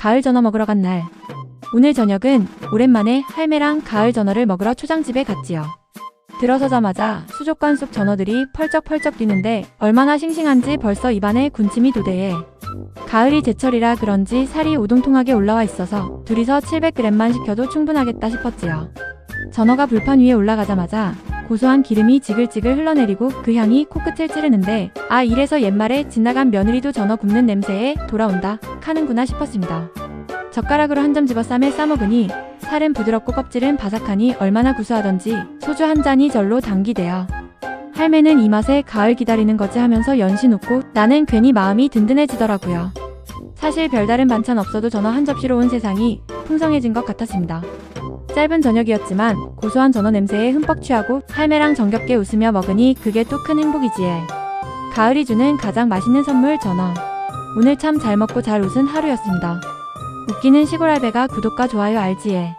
가을 전어 먹으러 간 날. 오늘 저녁은 오랜만에 할매랑 가을 전어를 먹으러 초장집에 갔지요. 들어서자마자 수족관 속 전어들이 펄쩍펄쩍 뛰는데 얼마나 싱싱한지 벌써 입안에 군침이 도대해. 가을이 제철이라 그런지 살이 오동통하게 올라와 있어서 둘이서 700g만 시켜도 충분하겠다 싶었지요. 전어가 불판 위에 올라가자마자 고소한 기름이 지글지글 흘러내리고 그 향이 코끝을 찌르는데 아 이래서 옛말에 지나간 며느리도 전어 굽는 냄새에 돌아온다 하는구나 싶었습니다. 젓가락으로 한 점 집어 쌈에 싸먹으니 살은 부드럽고 껍질은 바삭하니 얼마나 구수하던지 소주 한 잔이 절로 당기대요. 할매는 이 맛에 가을 기다리는 거지 하면서 연신 웃고 나는 괜히 마음이 든든해지더라고요. 사실 별다른 반찬 없어도 전어 한 접시로 온 세상이 풍성해진 것 같았습니다. 짧은 저녁이었지만 고소한 전어 냄새에 흠뻑 취하고 할매랑 정겹게 웃으며 먹으니 그게 또 큰 행복이지에. 가을이 주는 가장 맛있는 선물 전어. 오늘 참 잘 먹고 잘 웃은 하루였습니다. 웃기는 시골 알배가 구독과 좋아요 알지에.